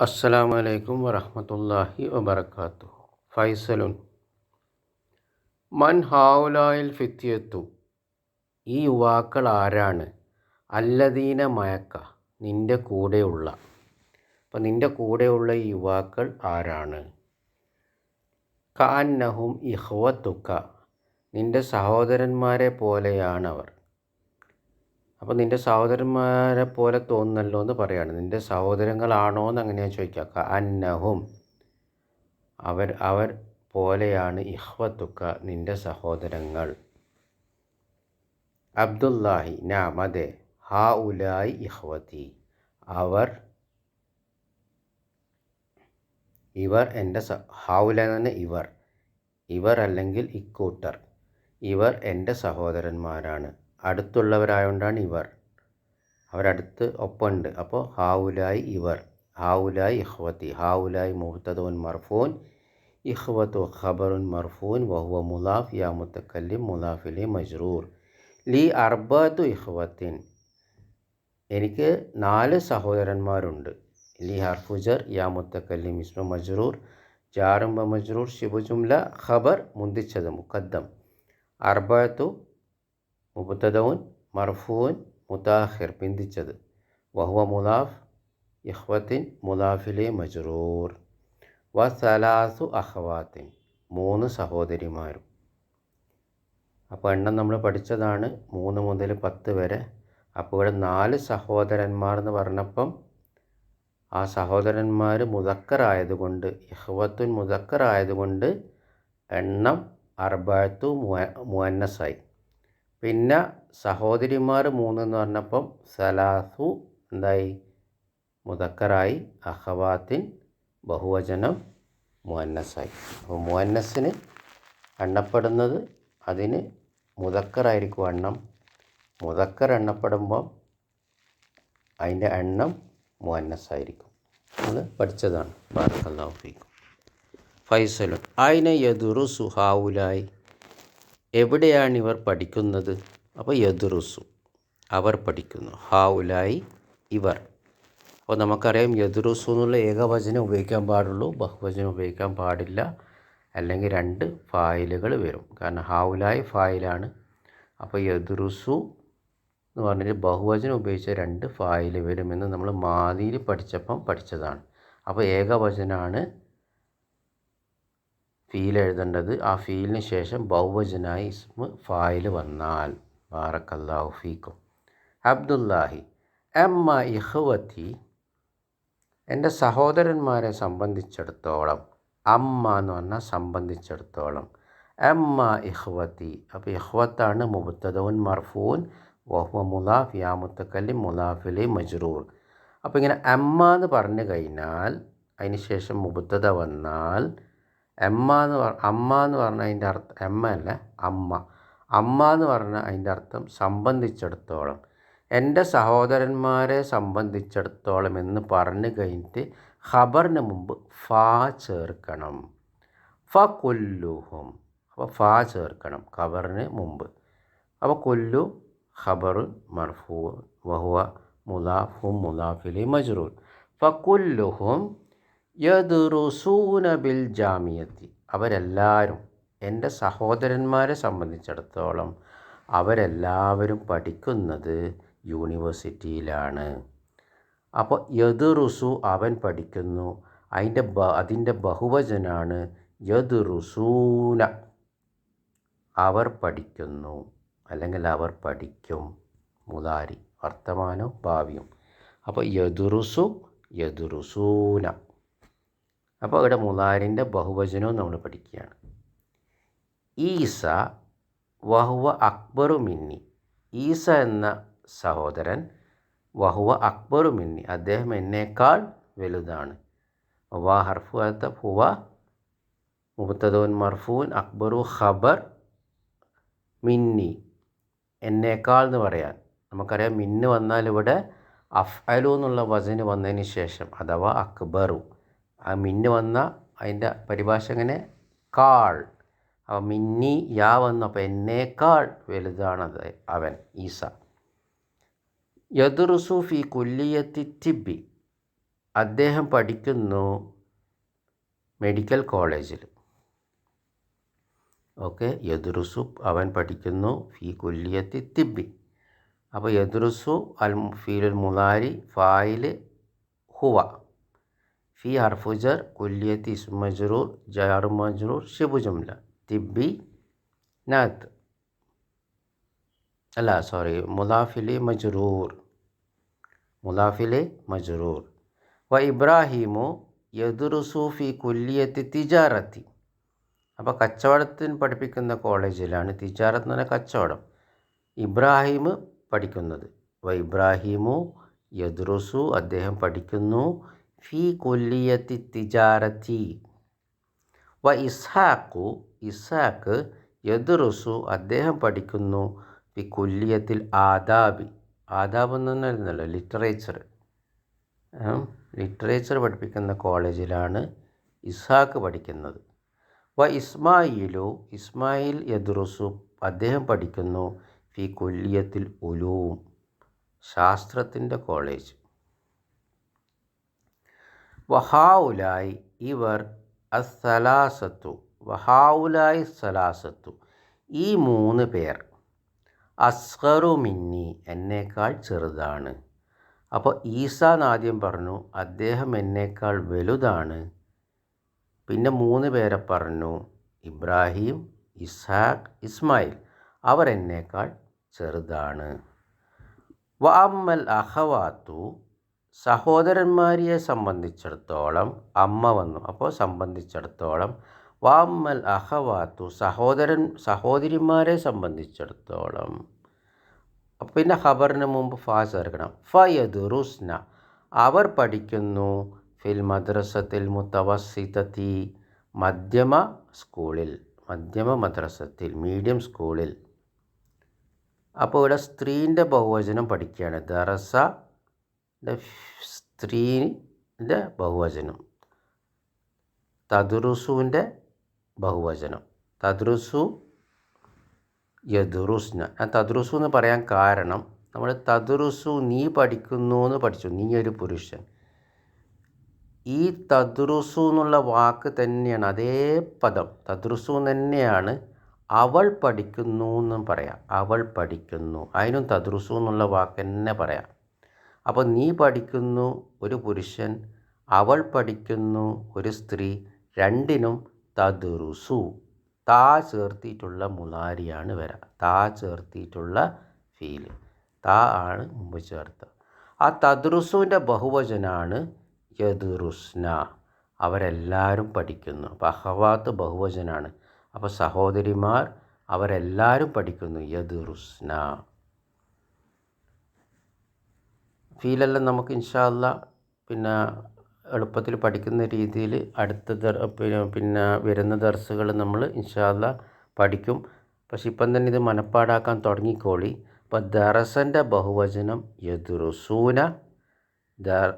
അസ്സലാമു അലൈക്കും വറഹ്മത്തുള്ളാഹി വബർക്കാത്തു ഫൈസലുൻ. മൻ ഹാവുലായിൽ ഫിത്തിയത്തു ഈ യുവാക്കൾ ആരാണ്? അല്ലദീന മയക്ക. നിന്റെ കൂടെയുള്ള. അപ്പം നിന്റെ കൂടെയുള്ള ഈ യുവാക്കൾ ആരാണ്? കാന്നഹും ഇഹ്വത്തുക്ക. നിന്റെ സഹോദരന്മാരെ പോലെയാണവർ. അപ്പോൾ നിന്റെ സഹോദരന്മാരെ പോലെ തോന്നുന്നല്ലോ എന്ന് പറയാണ്. നിന്റെ സഹോദരങ്ങളാണോ എന്ന് അങ്ങനെയാണ് ചോദിക്കുക അന്നഹും. അവർ അവർ പോലെയാണ് ഇഹ്വത്തുക്ക നിന്റെ സഹോദരങ്ങൾ. അബ്ദുല്ലാഹി നാം അതെ. ഹാ ഉലായി ഇഹ്വത്തി. അവർ ഇവർ എന്റെ ഹാവുല എന്ന് ഇവർ. ഇവർ അല്ലെങ്കിൽ ഇക്കൂട്ടർ. ഇവർ എന്റെ സഹോദരന്മാരാണ്. അടുത്തുള്ളവരായതുകൊണ്ടാണ് ഇവർ. അവരടുത്ത് ഒപ്പമുണ്ട്. അപ്പോൾ ഹാവുലായി ഇവർ. ഹാവുലായി ഇഹ്വത്തി ഹാവുലായി മുഹത്തദുൻ മർഫൂൻ. ഇഹ്വത്തു ഖബറുൻ മർഫൂൻ. വഹുവ മുലാഫ്. യാ മുത്തക്കല്ലിം മുലാഫിലെ മജ്റൂർ. ലി അർബത്തു ഇഹ്വത്തിൻ എനിക്ക് നാല് സഹോദരന്മാരുണ്ട്. ലി ഹർഫുജർ യാ മുത്തക്കല്ലിം ഇസ്മ മജ്റൂർ ജാറുംബ മജ്റൂർ ഷിബു ജുംല ഖബർ മുന്തിച്ചത് മുക്കദ്ദം അർബത്തു മുബത്തദൗൻ മർഫൂൻ മുതാഹിർ പിന്തിച്ചത്. വഹുവ മുലാഫ് ഇഹ്വത്തിൻ മുലാഫിലെ മജ്റൂർ. വ സലാസു അഹ്വാത്തിൻ മൂന്ന് സഹോദരിമാരും. അപ്പോൾ എണ്ണം നമ്മൾ പഠിച്ചതാണ് മൂന്ന് മുതൽ പത്ത് വരെ. അപ്പോൾ ഇവിടെ നാല് സഹോദരന്മാർ എന്ന് പറഞ്ഞപ്പം ആ സഹോദരന്മാർ മുതക്കറായതുകൊണ്ട് ഇഹ്വത്തുൻ മുതക്കറായതുകൊണ്ട് എണ്ണം അർബായത്തു മുഅന്നസായി. പിന്നെ സഹോദരിമാർ മൂന്നെന്ന് പറഞ്ഞപ്പം സലാസു എന്തായി? മുതക്കറായി അഹവാത്തിൻ ബഹുവചനം മുഅന്നസായി. അപ്പോൾ മുഹന്നസിന് എണ്ണപ്പെടുന്നത് അതിന് മുതക്കറായിരിക്കും എണ്ണം. മുതക്കർ എണ്ണപ്പെടുമ്പോൾ അതിന്റെ എണ്ണം മുഹന്നസായിരിക്കും നമ്മൾ പഠിച്ചതാണ്. ബാർക്കല്ലാഫിക്കും ഫീക്കും. ഫൈസലുൻ അയിന യദുറുസു ഹാവുലായി? എവിടെയാണ് ഇവർ പഠിക്കുന്നത്? അപ്പോൾ യദുറുസു അവർ പഠിക്കുന്നു. ഹാവുലായി ഇവർ. അപ്പോൾ നമുക്കറിയാം യദുറുസു എന്നുള്ള ഏകവചനം ഉപയോഗിക്കാൻ പാടുള്ളൂ ബഹുവചനം ഉപയോഗിക്കാൻ പാടില്ല. അല്ലെങ്കിൽ രണ്ട് ഫായിലുകൾ വരും. കാരണം ഹാവുലായി ഫായിലാണ്. അപ്പോൾ യദുറുസു എന്ന് പറഞ്ഞിട്ട് ബഹുവചനം ഉപയോഗിച്ച രണ്ട് ഫായിൽ വരുമെന്ന് നമ്മൾ മാതിയിൽ പഠിച്ചപ്പം പഠിച്ചതാണ്. അപ്പോൾ ഏകവചനാണ് ഫീൽ എഴുതേണ്ടത് ആ ഫീലിന് ശേഷം ബഹുവചനായി ഇസ്മ ഫായിൽ വന്നാൽ. ബാറക്കല്ലാഹു ഫീക്കും. അബ്ദുല്ലാഹി എമ്മ ഇഹ്വത്തി എന്റെ സഹോദരന്മാരെ സംബന്ധിച്ചിടത്തോളം അമ്മ എന്ന് പറഞ്ഞാൽ സംബന്ധിച്ചിടത്തോളം. എമ്മ ഇഹ്വത്തി അപ്പോൾ ഇഹ്വത്താണ് മുബത്തദവൻ മർഫൂൻ വഹ്വ മുലാഫ് യാ മുത്തക്കല്ലി മുലാഫിലെ മജ്റൂർ. അപ്പോൾ ഇങ്ങനെ അമ്മ എന്ന് പറഞ്ഞു കഴിഞ്ഞാൽ അതിന് ശേഷം മുബത്തത വന്നാൽ എമ്മ എന്ന് പറ അമ്മ എന്ന് പറഞ്ഞാൽ അതിന്റെ അർത്ഥം എമ്മ അല്ല അമ്മ. അമ്മ എന്ന് പറഞ്ഞാൽ അതിന്റെ അർത്ഥം സംബന്ധിച്ചിടത്തോളം. എന്റെ സഹോദരന്മാരെ സംബന്ധിച്ചിടത്തോളം എന്ന് പറഞ്ഞു കഴിഞ്ഞിട്ട് ഖബറിന് മുമ്പ് ഫാ ചേർക്കണം. ഫ കൊല്ലുഹും. അപ്പോൾ ഫാ ചേർക്കണം ഖബറിന് മുമ്പ്. അപ്പോൾ കൊല്ലു ഖബറു മർഫൂ വഹുവ മുലാഫും മുലാഫിലി മജ്റൂർ ഫക്കുല്ലുഹും യദുറുസൂന ബിൽ ജാമിയത്തി. അവരെല്ലാവരും എന്റെ സഹോദരന്മാരെ സംബന്ധിച്ചിടത്തോളം അവരെല്ലാവരും പഠിക്കുന്നത് യൂണിവേഴ്സിറ്റിയിലാണ്. അപ്പോൾ യദുറുസു അവൻ പഠിക്കുന്നു. അതിന്റെ ബ അതിന്റെ ബഹുവചനാണ് യദുറുസൂന അവർ പഠിക്കുന്നു. അല്ലെങ്കിൽ അവർ പഠിക്കും. മുതാരി വർത്തമാനവും ഭാവിയും. അപ്പോൾ യദുറുസു യദുറുസൂന അപ്പോൾ ഇവിടെ മുതാരിന്റെ ബഹുവചനവും നമ്മൾ പഠിക്കുകയാണ്. ഈസ വഹുവ അക്ബറു മിന്നി ഈസ എന്ന സഹോദരൻ വഹുവ അക്ബറു മിന്നി അദ്ദേഹം എന്നേക്കാൾ വലുതാണ്. വ ഹർഫു അത്ത ഹുവ മുബത്തദോൻ മർഫൂൻ അക്ബറു ഖബർ മിന്നി. എന്നേക്കാൾ എന്ന് പറയാൻ. നമുക്കറിയാം മിന്ന് വന്നാൽ ഇവിടെ അഫ്അലു എന്നുള്ള വചന് വന്നതിന് ശേഷം അഥവാ അക്ബറു. ആ മിന്ന് വന്ന അതിന്റെ പരിഭാഷ എങ്ങനെ കാൾ. അപ്പം മിന്നി യാ വന്നു അപ്പോൾ എന്നേക്കാൾ വലുതാണത് അവൻ ഈസ. യദുറുസു ഫി കുല്ലിയത്തി തിബി അദ്ദേഹം പഠിക്കുന്നു മെഡിക്കൽ കോളേജിൽ. ഓക്കെ യദുറുസു അവൻ പഠിക്കുന്നു ഫി കുല്ലിയത്തി തിബി അപ്പോൾ യദുറുസു അൽ ഫീലുൽ മുലാരി ഫായിൽ ഹുവ. ഫി ഹർഫുജർ اسم مجرور മജ്റൂർ مجرور മജ്റൂർ ഷിബു ജുംല തിബി നാത്ത്. അല്ല സോറി മുലാഫിലെ മജ്റൂർ. مضاف മജ്റൂർ. വ ഇബ്രാഹിമു യദുറുസു ഫി കുല്യത്തി തിജാറത്തി. അപ്പോൾ കച്ചവടത്തിന് പഠിപ്പിക്കുന്ന കോളേജിലാണ് തിജാറത്ത് എന്ന് പറഞ്ഞാൽ കച്ചവടം. ഇബ്രാഹിം പഠിക്കുന്നത്. വ ഇബ്രാഹിമു യദുറുസു അദ്ദേഹം പഠിക്കുന്നു. ഫി കൊല്ലിയത്തി തിജാരത്തി. വ ഇസ്ഹാഖു ഇസ്ഹാഖ് യദുറുസു അദ്ദേഹം പഠിക്കുന്നു ഫി കൊല്ലിയത്തിൽ ആദാബി. ആദാബ് എന്ന് പറഞ്ഞല്ലോ ലിറ്ററേച്ചർ ലിറ്ററേച്ചർ പഠിപ്പിക്കുന്ന കോളേജിലാണ് ഇസ്ഹാഖ് പഠിക്കുന്നത്. വ ഇസ്മായിലു ഇസ്മായിൽ യദുറുസു അദ്ദേഹം പഠിക്കുന്നു ഫി കൊല്ലിയത്തിൽ ഉലൂം ശാസ്ത്രത്തിന്റെ കോളേജ്. വഹാവുലായി ഇവർ അസ്സലാസത്തു വഹാവുലായി സലാസത്തു. ഈ മൂന്ന് പേർ അസ്ഹറു മിന്നി എന്നേക്കാൾ ചെറുതാണ്. അപ്പോൾ ഈസ ആദ്യം പറഞ്ഞു അദ്ദേഹം എന്നേക്കാൾ വലുതാണ്. പിന്നെ മൂന്ന് പേരെ പറഞ്ഞു ഇബ്രാഹിം ഇസ്ഹാഖ് ഇസ്മായിൽ അവർ എന്നേക്കാൾ ചെറുതാണ്. വ അമ്മൽ അഹവാത്തു സഹോദരന്മാരെ സംബന്ധിച്ചിടത്തോളം അമ്മ വന്നു. അപ്പോൾ സംബന്ധിച്ചിടത്തോളം വാമ്മൽ അഹവാത്തു സഹോദരൻ സഹോദരിമാരെ സംബന്ധിച്ചിടത്തോളം. പിന്നെ ഖബറിന് മുമ്പ് ഫാ ചേർക്കണം ഫയദുറുസ്ന അവർ പഠിക്കുന്നു ഫിൽ മദ്രസത്തിൽ മുത്തവസിതത്തി മധ്യമ സ്കൂളിൽ മധ്യമ മദ്രസത്തിൽ മീഡിയം സ്കൂളിൽ. അപ്പോൾ ഇവിടെ സ്ത്രീന്റെ ബഹുവചനം പഠിക്കുകയാണ്. ദറസ സ്ത്രീന്റെ ബഹുവചനം. തദുറുസുവിന്റെ ബഹുവചനം. തദ്രുസു യദുറുസ്ന. ഞാൻ തദ്രുസു എന്ന് പറയാൻ കാരണം നമ്മൾ തദ്രുസു നീ പഠിക്കുന്നു എന്ന് പഠിച്ചു. നീ ഒരു പുരുഷൻ. ഈ തദ്രുസു എന്നുള്ള വാക്ക് തന്നെയാണ് അതേ പദം. തദ്രുസു തന്നെയാണ് അവൾ പഠിക്കുന്നു എന്നും പറയാം. അവൾ പഠിക്കുന്നു. അതിനും തദ്രുസു എന്നുള്ള വാക്ക് തന്നെ പറയാം. അപ്പോൾ നീ പഠിക്കുന്നു ഒരു പുരുഷൻ അവൾ പഠിക്കുന്നു ഒരു സ്ത്രീ രണ്ടിനും തദ്റുസു. താ ചേർത്തിയിട്ടുള്ള മുലാരിയാണ് വര. താ ചേർത്തിയിട്ടുള്ള ഫീൽ താ ആണ് മുമ്പ് ചേർത്ത് ആ തദ്റുസുവിന്റെ ബഹുവചനാണ് യദുറുസ്ന. അവരെല്ലാവരും പഠിക്കുന്നു. അപ്പോൾ ബഹുവചനാണ്. അപ്പോൾ സഹോദരിമാർ അവരെല്ലാവരും പഠിക്കുന്നു യദുറുസ്ന. ഫീലെല്ലാം നമുക്ക് ഇൻഷാല്ല പിന്നെ എളുപ്പത്തിൽ പഠിക്കുന്ന രീതിയിൽ അടുത്ത പിന്നെ വരുന്ന ദർസുകൾ നമ്മൾ ഇൻഷാല്ല പഠിക്കും. പക്ഷെ ഇപ്പം തന്നെ ഇത് മനപ്പാടാക്കാൻ തുടങ്ങിക്കോളി. അപ്പം ദറസന്റെ ബഹുവചനം യദുറുസൂന ദർ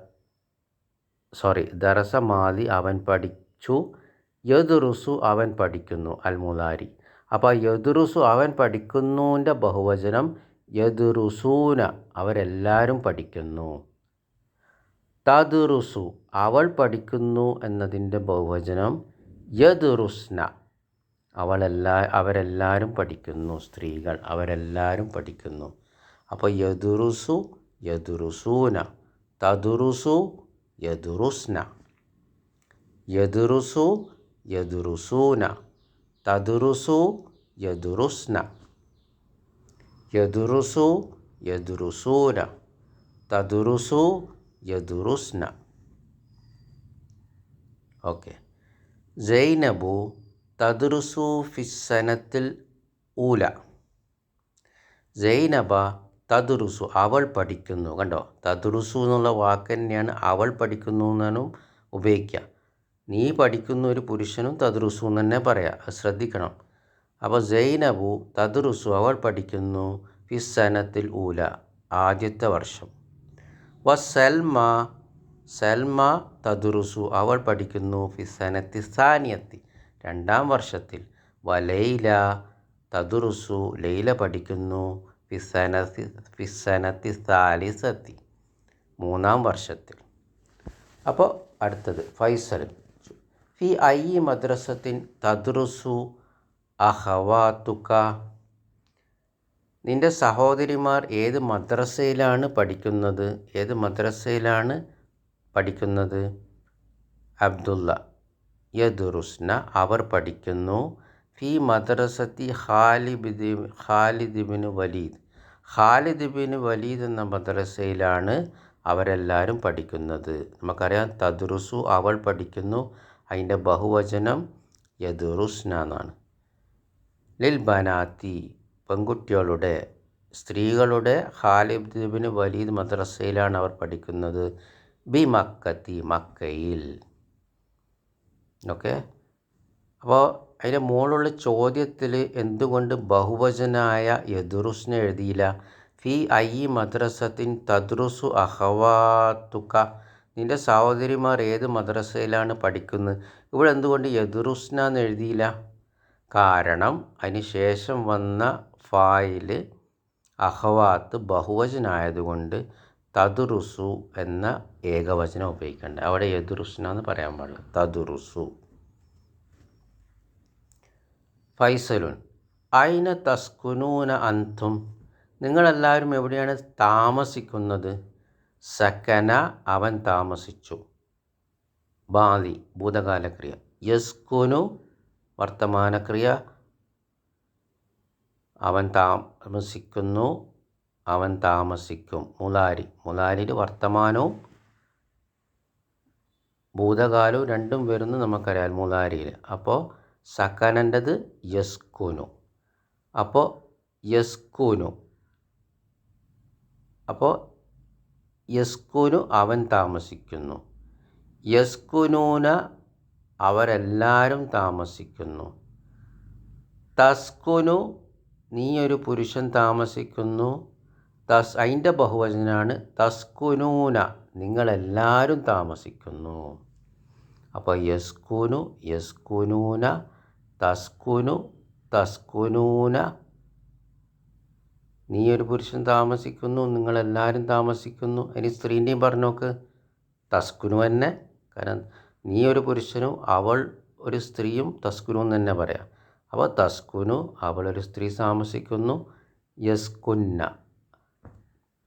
സോറി ദറസ മാതി അവൻ പഠിച്ചു യദുറുസു അവൻ പഠിക്കുന്നു അൽമുലാരി അപ്പോൾ യദുറുസു അവൻ പഠിക്കുന്നുവിന്റെ ബഹുവചനം യദുറുസൂന അവരെല്ലാവരും പഠിക്കുന്നു. തദുറുസു അവൾ പഠിക്കുന്നു എന്നതിന്റെ ബഹുവചനം യദുറുസ്ന അവളെല്ലാ അവരെല്ലാവരും പഠിക്കുന്നു സ്ത്രീകൾ അവരെല്ലാവരും പഠിക്കുന്നു. അപ്പോൾ യദുറുസു യദുറുസൂന തദുറുസു യദുറുസ്ന. യദുറുസു യദുറുസൂന തദുറുസു യദുറുസ്ന. യദുറുസു യദുറുസൂന തദുറുസു യദുറുസ്ന ഓക്കെ ജൈനബു തദുറുസു ഫിസനത്തിൽ ഊല ജൈനബ തദുറുസു അവൾ പഠിക്കുന്നു. കണ്ടോ? തദുറുസു എന്നുള്ള വാക്ക് തന്നെയാണ് അവൾ പഠിക്കുന്നു എന്നാണ് ഉപയോഗിക്കുക. നീ പഠിക്കുന്ന ഒരു പുരുഷനും തദുറുസു എന്ന് തന്നെ പറയാം. ശ്രദ്ധിക്കണം. അപ്പോൾ സൈനബു തദുറുസു അവൾ പഠിക്കുന്നു ഫിസനത്തിൽ ഊല ആദ്യത്തെ വർഷം. വ സൽമ സൽമ തദുറുസു അവൾ പഠിക്കുന്നു ഫിസനത്തി സാനിയത്തി രണ്ടാം വർഷത്തിൽ. വ ലൈല തദുറുസു ലൈല പഠിക്കുന്നു ഫിസനത്തി ഫിസനത്തി സാലിസത്തി മൂന്നാം വർഷത്തിൽ. അപ്പോൾ അടുത്തത് ഫൈസൽ. ഫി ഐ മദ്രസത്തിൻ തദ്റുസു അഹവാത്തുക നിന്റെ സഹോദരിമാർ ഏത് മദ്രസയിലാണ് പഠിക്കുന്നത്? ഏത് മദ്രസയിലാണ് പഠിക്കുന്നത്? അബ്ദുള്ള. യദുറുസ്ന. അവർ പഠിക്കുന്നു. ഫി മദ്രസത്തി ഖാലിബിദ് ഖാലിദിബിന് വലീദ്. ഖാലിദിബിന് വലീദ് എന്ന മദ്രസയിലാണ് അവരെല്ലാവരും പഠിക്കുന്നത്. നമുക്കറിയാം തദ്റുസു അവൾ പഠിക്കുന്നു. അതിന്റെ ബഹുവചനം യദുറുസ്ന എന്നാണ്. ലിൽ ബനാത്തി പെൺകുട്ടികളുടെ സ്ത്രീകളുടെ ഖാലിദിബിന് വലീദ് മദ്രസയിലാണ് അവർ പഠിക്കുന്നത്. ബി മക്കത്തി മക്കയിൽ. ഓക്കെ? അപ്പോൾ അതിന്റെ മുകളിലുള്ള ചോദ്യത്തിൽ എന്തുകൊണ്ട് ബഹുവചനായ യദുറുസിനെ എഴുതിയില്ല? ഫി ഐ മദ്രസത്തിൻ തദ്രുസു അഹവാത്തുക. നിന്റെ സഹോദരിമാർ ഏത് മദ്രസയിലാണ് പഠിക്കുന്നത്? ഇവിടെ എന്തുകൊണ്ട് യദുറുസ്ന എന്ന് എഴുതിയില്ല? കാരണം അതിന് ശേഷം വന്ന ഫായിൽ അഹവാത്ത് ബഹുവചനായതുകൊണ്ട് തദുറുസു എന്ന ഏകവചനം ഉപയോഗിക്കേണ്ട? അവിടെ യദുറുസ്ന എന്ന് പറയാൻ പാടില്ല. തദുറുസു. ഫൈസലുൻ. അയിന തസ്കുനൂന അന്തും. നിങ്ങളെല്ലാവരും എവിടെയാണ് താമസിക്കുന്നത്? സക്കന അവൻ താമസിച്ചു. ബാലി ഭൂതകാലക്രിയ. യസ്കുനു വർത്തമാനക്രിയ. അവൻ താമസിക്കുന്നു. അവൻ താമസിക്കും. മുലാരി മുലാരിയിൽ വർത്തമാനവും ഭൂതകാലവും രണ്ടും വരുന്നു നമുക്കറിയാം മുലാരിയിൽ അപ്പോൾ സക്കനന്റെത് യസ്കുനു. അപ്പോൾ യസ്കുനു. അപ്പോൾ യസ്കുനു അവൻ താമസിക്കുന്നു. യസ്കുനൂന അവരെല്ലാവരും താമസിക്കുന്നു. തസ്കുനു നീ ഒരു പുരുഷൻ താമസിക്കുന്നു. തസ് അതിന്റെ ബഹുവചനാണ് തസ്കുനൂന നിങ്ങളെല്ലാവരും താമസിക്കുന്നു. അപ്പോൾ യസ്കുനു യസ്കുനൂന തസ്കുനു തസ്കുനൂന. നീ ഒരു പുരുഷൻ താമസിക്കുന്നു നിങ്ങളെല്ലാവരും താമസിക്കുന്നു. ഇനി സ്ത്രീന്റെയും പറഞ്ഞു നോക്ക്. തസ്കുനു തന്നെ. കാരണം നീ ഒരു പുരുഷനും അവൾ ഒരു സ്ത്രീയും തസ്കുനു എന്ന് തന്നെ പറയാം. അപ്പോൾ തസ്കുനു അവൾ ഒരു സ്ത്രീ താമസിക്കുന്നു. യസ്കുന്ന.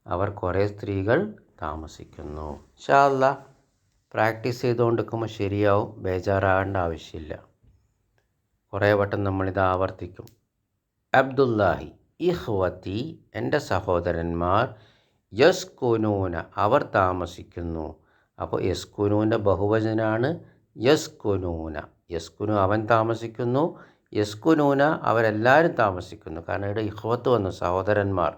അവർ കുറേ സ്ത്രീകൾ താമസിക്കുന്നു. ഷാല്ല പ്രാക്ടീസ് ചെയ്തുകൊണ്ടിരിക്കുമ്പോൾ ശരിയാവും. ബേജാറാകേണ്ട ആവശ്യമില്ല. കുറേ വട്ടം നമ്മളിത് ആവർത്തിക്കും. അബ്ദുല്ലാഹി ഇഹ്വത്തി എന്റെ സഹോദരന്മാർ യസ്കുനൂന അവർ താമസിക്കുന്നു. അപ്പോൾ യസ്കുനൂന്റെ ബഹുവചനാണ് യസ്കുനൂന. യസ്കുനു അവൻ താമസിക്കുന്നു യസ്കുനൂന അവരെല്ലാവരും താമസിക്കുന്നു. കാരണം ഇവിടെ ഇഹ്വത്ത് വന്നു സഹോദരന്മാർ.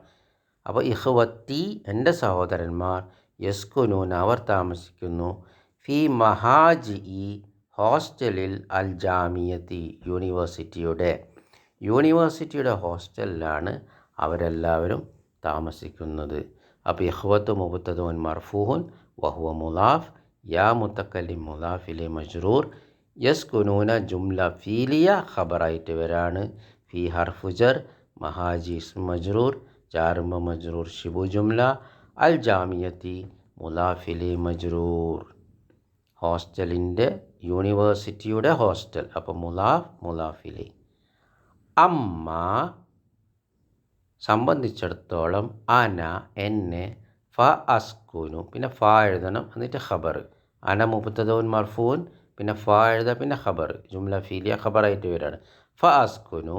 അപ്പോൾ ഇഹ്വത്തി എന്റെ സഹോദരന്മാർ യസ്കുനൂന അവർ താമസിക്കുന്നു. ഫി മഹാജി ഇ ഹോസ്റ്റലിൽ അൽ ജാമിയത്തി യൂണിവേഴ്സിറ്റിയുടെ. യൂണിവേഴ്സിറ്റിയുടെ ഹോസ്റ്റലിലാണ് അവരെല്ലാവരും താമസിക്കുന്നത്. അപ്പോൾ ഇഹ്വത്ത് മുബത്തതോൻ മർഫൂഹുൻ വഹുവ മുലാഫ് യാ മുത്തക്കല്ലിം മുലാഫിലെ മജ്റൂർ യസ്കുനൂന ജുംല ഫീലിയ ഖബറായിട്ട് വരാണ്. ഫി ഹർഫുജർ മഹാജിസ് മജ്റൂർ ജാർമ മജ്റൂർ ഷിബു ജുംല അൽ ജാമിയത്തി മുലാഫിലെ മജ്റൂർ. ഹോസ്റ്റലിന്റെ യൂണിവേഴ്സിറ്റിയുടെ ഹോസ്റ്റൽ അപ്പോൾ മുലാഫ് മുലാഫിലെ അമ്മ സംബന്ധിച്ചിടത്തോളം അന എന്നെ അസ്കുനു. പിന്നെ ഫ എഴുതണം എന്നിട്ട് ഖബർ. അന മുപ്പത്തതോൻ മർഫൂൻ പിന്നെ ഫ എഴുതുക പിന്നെ ഖബർ. ജുംല ഫീലിയ ഖബറായിട്ട് വരികയാണ് ഫ അസ്കുനു.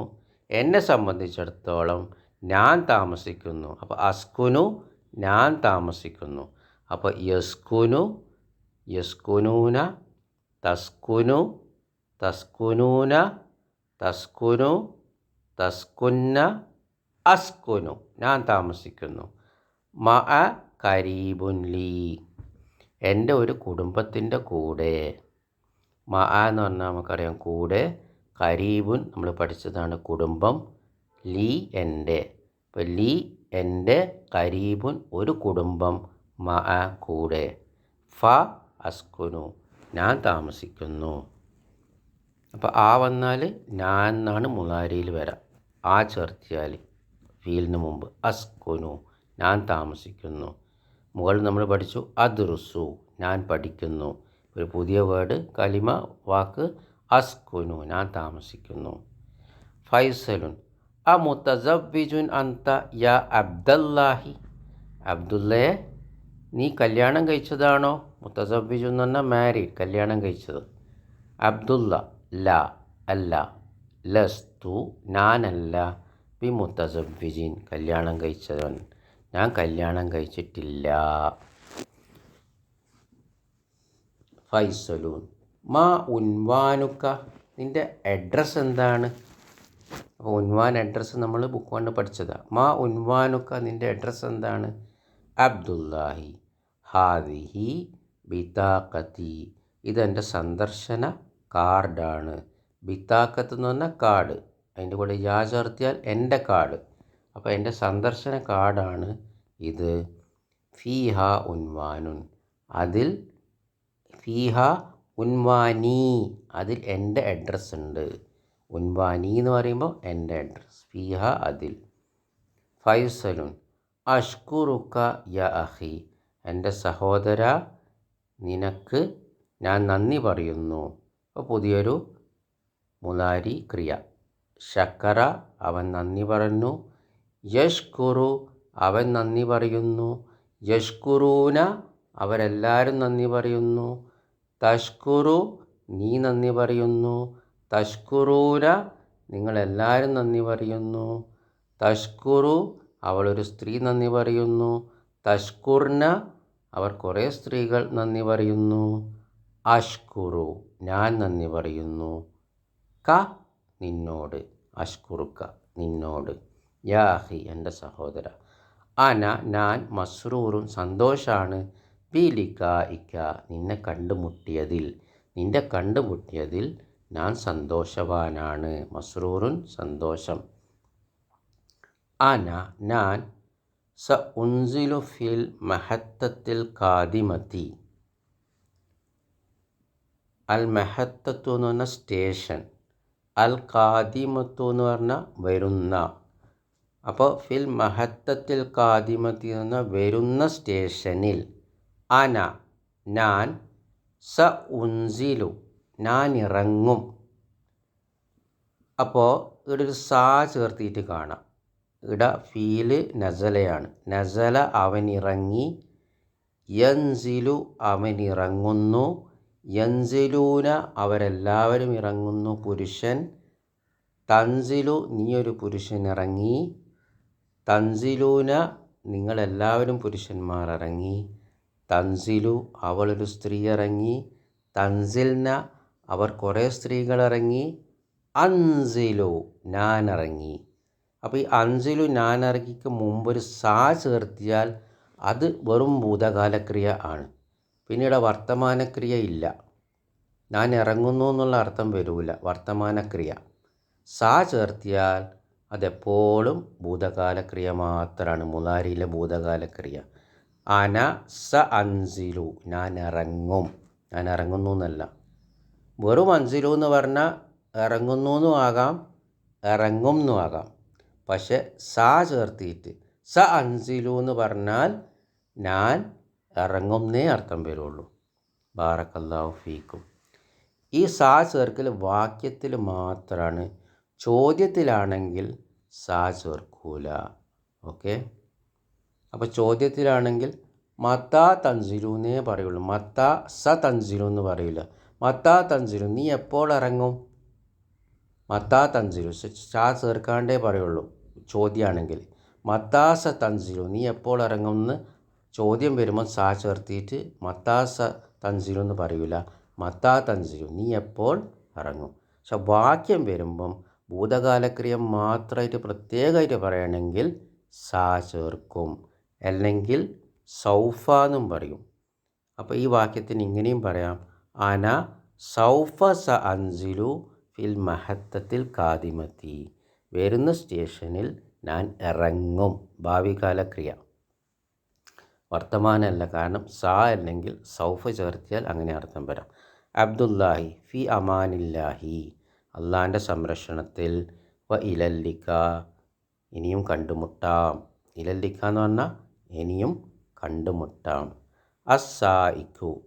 എന്നെ സംബന്ധിച്ചിടത്തോളം ഞാൻ താമസിക്കുന്നു. അപ്പോൾ അസ്കുനു ഞാൻ താമസിക്കുന്നു. അപ്പോൾ യസ്കുനു യസ്കുനൂന തസ്കുനു തസ്കുനൂന തസ്കുനു തസ്കുന്ന അസ്കുനു. ഞാൻ താമസിക്കുന്നു. മ അ കരീബുൻ ലീ എന്റെ ഒരു കുടുംബത്തിന്റെ കൂടെ മ എന്ന് പറഞ്ഞാൽ നമുക്കറിയാം കൂടെ കരീബുൻ നമ്മൾ പഠിച്ചതാണ് കുടുംബം. ലീ എന്റെ. ഇപ്പോൾ ലീ എന്റെ കരീബുൻ ഒരു കുടുംബം മ കൂടെ. ഫ അസ്കുനു. ഞാൻ താമസിക്കുന്നു. അപ്പോൾ ആ വന്നാൽ ഞാൻ എന്നാണ് മുളാരിയിൽ വരാം. ആ ചേർത്തിയാൽ ഫീലിന് മുമ്പ്. അസ്കുനു. ഞാൻ താമസിക്കുന്നു. മുകളിൽ നമ്മൾ പഠിച്ചു അദ്റുസു ഞാൻ പഠിക്കുന്നു. ഒരു പുതിയ വേർഡ് കലിമ വാക്ക് അസ്കുനു ഞാൻ താമസിക്കുന്നു. ഫൈസലുൻ അ മുത്തസബിജുൻ അന്ത യാ അബ്ദല്ലാഹി അബ്ദുല്ലയെ നീ കല്യാണം കഴിച്ചതാണോ? മുത്തസബിജു എന്ന് പറഞ്ഞാൽ മാരീഡ് കല്യാണം കഴിച്ചത്. അബ്ദുല്ല ല അല്ല ലസ്തു ഞാനല്ല ബി മുത്തസബിജിൻ കല്യാണം കഴിച്ചവൻ ഞാൻ കല്യാണം കഴിച്ചിട്ടില്ല. ഫൈസലൂൻ. മാ ഉൻവാനുക്ക. നിന്റെ അഡ്രസ്സ് എന്താണ്? അപ്പോൾ ഉൻവാൻ അഡ്രസ്സ് നമ്മൾ ബുക്ക് കൊണ്ട് പഠിച്ചതാണ് മാ ഉൻവാനുക്ക നിന്റെ അഡ്രസ്സ് എന്താണ്? അബ്ദുല്ലാഹി. ഹാദിഹി ബിതാക്കത്തി ഇതെന്റെ സന്ദർശന കാർഡാണ് ബിത്താക്കത്ത് എന്ന് പറഞ്ഞാൽ കാർഡ് അതിന്റെ കൂടെ യാ ചേർത്തിയാൽ എന്റെ കാർഡ് അപ്പോൾ എന്റെ സന്ദർശന കാർഡാണ് ഇത്. ഫീഹ ഉൻവാനുൻ. അതിൽ ഫീഹ ഉൻവാനി. അതിൽ എന്റെ അഡ്രസ്സ് ഉണ്ട്. ഉൻവാനി എന്ന് പറയുമ്പോൾ എന്റെ അഡ്രസ്സ് ഫീഹ അതിൽ. ഫൈസലുൻ. അഷ്കുറുക്ക യ അഹി. എന്റെ സഹോദര നിനക്ക് ഞാൻ നന്ദി പറയുന്നു. അപ്പോൾ പുതിയൊരു മുലാരി ക്രിയ. ശക്കര അവൻ നന്ദി പറഞ്ഞു യഷ്കുറു അവൻ നന്ദി പറയുന്നു. യഷ്കുറൂന അവരെല്ലാവരും നന്ദി പറയുന്നു. തഷ്കുറു നീ നന്ദി പറയുന്നു. തഷ്കുറൂന നിങ്ങളെല്ലാവരും നന്ദി പറയുന്നു. തഷ്കുറു അവളൊരു സ്ത്രീ നന്ദി പറയുന്നു. തഷ്കുർന അവർ കുറേ സ്ത്രീകൾ നന്ദി പറയുന്നു. അഷ്കുറു ഞാൻ നന്ദി പറയുന്നു. ക നിന്നോട്. അഷ്കുറുക്ക നിന്നോട്. യാ അഹി എന്റെ സഹോദര. അന ഞാൻ മസ്രൂറും സന്തോഷമാണ് ബീലിക്ക ഇക്ക നിന്നെ കണ്ടുമുട്ടിയതിൽ. നിന്റെ കണ്ടുമുട്ടിയതിൽ ഞാൻ സന്തോഷവാനാണ്. മസ്രൂറുൻ സന്തോഷം. അന ഞാൻ സ ഉൻസിലു ഫിൽ മഹത്തത്തിൽ കാദിമത്തി അൽ മെഹത്തത്തു എന്ന് പറഞ്ഞ സ്റ്റേഷൻ. അൽ കാദിമത്തു എന്ന് പറഞ്ഞാൽ വരുന്ന അപ്പോൾ ഫിൽ മഹത്തത്തിൽ കാദിമത്തി പറഞ്ഞാൽ വരുന്ന സ്റ്റേഷനിൽ അന ഞാൻ സ ഉൻസിലു ഞാൻ ഇറങ്ങും അപ്പോൾ ഇവിടെ ഒരു സാ ചേർത്തിയിട്ട് കാണാം. ഇവിടെ ഫീൽ നസലയാണ്. നസല അവൻ ഇറങ്ങി യൻസിലു അവൻ ഇറങ്ങുന്നു യൻസിലൂന അവരെല്ലാവരും ഇറങ്ങുന്നു പുരുഷൻ തൻസിലു നീ ഒരു പുരുഷൻ ഇറങ്ങി തൻസിലൂന നിങ്ങളെല്ലാവരും പുരുഷന്മാർ ഇറങ്ങി തൻസിലു അവളൊരു സ്ത്രീ ഇറങ്ങി തൻസിൽന അവർ കുറേ സ്ത്രീകൾ ഇറങ്ങി അൻസിലു ഞാൻ ഇറങ്ങി അപ്പോൾ ഈ അൻസിലു ഞാൻ ഇറങ്ങിക്ക് മുമ്പൊരു സാ ചേർത്തിയാൽ അത് വെറും ഭൂതകാലക്രിയ ആണ്. പിന്നീട് വർത്തമാനക്രിയ ഇല്ല. ഞാൻ ഇറങ്ങുന്നു എന്നുള്ള അർത്ഥം വരൂല. വർത്തമാനക്രിയ. സാ ചേർത്തിയാൽ അതെപ്പോഴും ഭൂതകാലക്രിയ മാത്രമാണ് മുലാരിയിലെ ഭൂതകാലക്രിയ. അന സ അൻസിലു. ഞാൻ ഇറങ്ങും ഞാൻ ഇറങ്ങുന്നു എന്നല്ല വെറും അൻസിലു എന്ന് പറഞ്ഞാൽ ഇറങ്ങുന്നു എന്നും ആകാം ഇറങ്ങും എന്നും ആകാം. പക്ഷെ സ ചേർത്തിയിട്ട് സ അൻസിലു എന്ന് പറഞ്ഞാൽ ഞാൻ ഇറങ്ങുന്നേ അർത്ഥം വരുള്ളൂ. ബാറക്കല്ലാഹു ഫീക്കും. ഈ സാ ചേർക്കൽ വാക്യത്തിൽ മാത്രമാണ് ചോദ്യത്തിലാണെങ്കിൽ സാ ചേർക്കൂല ഓക്കെ? അപ്പോൾ ചോദ്യത്തിലാണെങ്കിൽ മത്ത തൻസിലു എന്നേ പറയുള്ളൂ. മത്ത സ തൻസിലു എന്ന് പറയില്ല. മത്ത തൻസിലു നീ എപ്പോൾ ഇറങ്ങും? മത്ത തൻസിലു. സാ ചേർക്കാണ്ടേ പറയുള്ളൂ ചോദ്യമാണെങ്കിൽ മത്താസ തൻസിലു നീ എപ്പോൾ ഇറങ്ങും എന്ന് ചോദ്യം വരുമ്പോൾ സാ ചേർത്തിയിട്ട് മത്താസ തൻസിലു എന്ന് പറയില്ല മത്താ തൻസിലു നീ എപ്പോൾ ഇറങ്ങും? പക്ഷെ വാക്യം വരുമ്പം ഭൂതകാലക്രിയ മാത്രമായിട്ട് പ്രത്യേകമായിട്ട് പറയണമെങ്കിൽ സാ ചേർക്കും. അല്ലെങ്കിൽ സൗഫ എന്നും പറയും. അപ്പോൾ ഈ വാക്യത്തിന് ഇങ്ങനെയും പറയാം. അന സൗഫ സ അൻസിലു ഫിൽ മഹത്തത്തിൽ കാതിമത്തി. വരുന്ന സ്റ്റേഷനിൽ ഞാൻ ഇറങ്ങും. ഭാവികാല ക്രിയ വർത്തമാനമല്ല. കാരണം സാ അല്ലെങ്കിൽ സൗഫ ചേർത്തിയാൽ അങ്ങനെ അർത്ഥം വരാം. അബ്ദുല്ലാഹി ഫി അമാനില്ലാഹി. അള്ളാന്റെ സംരക്ഷണത്തിൽ. വ ഇലല്ലിക്ക ഇനിയും കണ്ടുമുട്ടാം. ഇലല്ലിക്ക എന്ന് പറഞ്ഞാൽ ഇനിയും കണ്ടുമുട്ടാം. അസ്സായിക്കു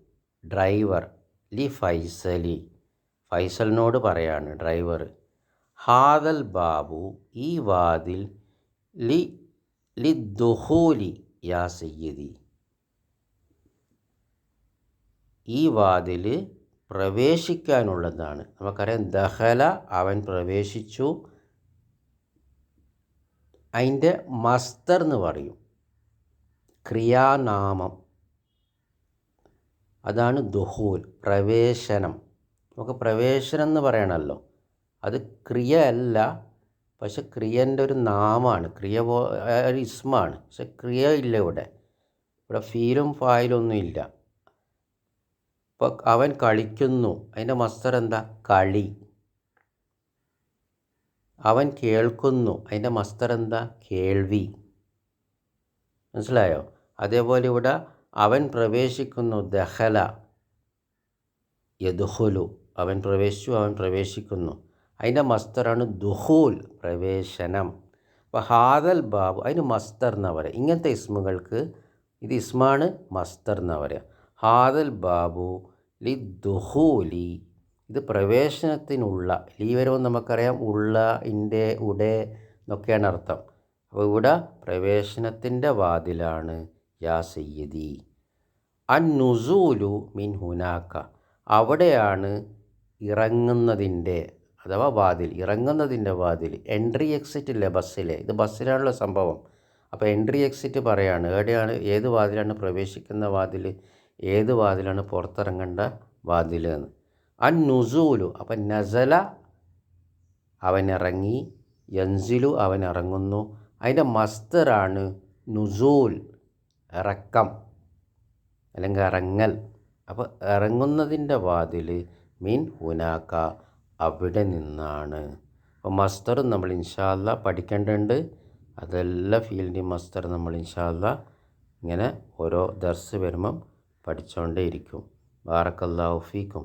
ഡ്രൈവർ ലി ഫൈസലി. ഫൈസലിനോട് പറയാണ് ഡ്രൈവർ ഹാദൽ ബാബു ഈ വാതിൽ ലി ലി ദുഹൂലി യാ സയ്യദി. ഈ വാതിൽ പ്രവേശിക്കാനുള്ളതാണ്. നമുക്കറിയാം ദഹല അവൻ പ്രവേശിച്ചു. അതിന്റെ മസ്തർ എന്ന് പറയും. ക്രിയാനാമം. അതാണ് ദുഹൂൽ പ്രവേശനം. നമുക്ക് പ്രവേശനം എന്ന് പറയണമല്ലോ. അത് ക്രിയ അല്ല പക്ഷെ ക്രിയന്റെ ഒരു നാമമാണ് ക്രിയ പോ ഒരു ഇസ്മാണ്. പക്ഷെ ക്രിയ ഇല്ല ഇവിടെ. ഇവിടെ ഫീലും ഫായിലൊന്നും ഇല്ല. ഇപ്പോൾ അവൻ കളിക്കുന്നു. അതിന്റെ മസ്തർ എന്താ? കളി. അവൻ കേൾക്കുന്നു. അതിന്റെ മസ്തർ എന്താ? കേൾവി. മനസ്സിലായോ? അതേപോലെ ഇവിടെ അവൻ പ്രവേശിക്കുന്നു. ദഹല. യദുഹുലു അവൻ പ്രവേശിച്ചു അവൻ പ്രവേശിക്കുന്നു. അതിന്റെ മസ്തറാണ് ദുഹൂൽ പ്രവേശനം. അപ്പോൾ ഹാദൽ ബാബു അതിന് മസ്തർ എന്ന് പറയുക ഇങ്ങനത്തെ ഇസ്മുകൾക്ക് ഇത് ഇസ്മാണ് മസ്തർ എന്ന് പറയുക ഹാദൽ ബാബു ലി ദുഹൂലി ഇത് പ്രവേശനത്തിനുള്ള ലീ വരുമ്പോൾ നമുക്കറിയാം ഉള്ള ഇന്റെ ഉടെ എന്നൊക്കെയാണ് അർത്ഥം. അപ്പോൾ ഇവിടെ പ്രവേശനത്തിന്റെ വാതിലാണ് യാ സയ്യദി. അൻ നുസൂലു മിൻ ഹുനാക്ക. അവിടെയാണ് ഇറങ്ങുന്നതിന്റെ അഥവാ വാതിൽ ഇറങ്ങുന്നതിന്റെ വാതിൽ എൻട്രി എക്സിറ്റ് ഇല്ലേ ബസ്സിലെ? ഇത് ബസ്സിലാണല്ലോ സംഭവം. അപ്പോൾ എൻട്രി എക്സിറ്റ് പറയാണ് എവിടെയാണ് ഏത് വാതിലാണ് പ്രവേശിക്കുന്ന വാതിൽ? ഏത് വാതിലാണ് പുറത്തിറങ്ങേണ്ട വാതിൽ എന്ന്. അൻ നുസൂലു അപ്പം നസല അവൻ ഇറങ്ങി യൻസിലു അവൻ ഇറങ്ങുന്നു അതിന്റെ മസ്തറാണ് നുസൂൽ ഇറക്കം അല്ലെങ്കിൽ ഇറങ്ങൽ. അപ്പോൾ ഇറങ്ങുന്നതിന്റെ വാതിൽ മീൻ ഹുനാക്ക അവിടെ നിന്നാണ്. അപ്പോൾ മസ്തർ നമ്മൾ ഇൻഷാല്ല പഠിക്കേണ്ടതുണ്ട്. അതെല്ലാ ഫീൽഡിന്റെയും മസ്തർ നമ്മൾ ഇൻഷാല്ല ഇങ്ങനെ ഓരോ ദർസ് വരുമ്പം പഠിച്ചുകൊണ്ടേ ബാറക്കല്ലാ ഫീക്കും.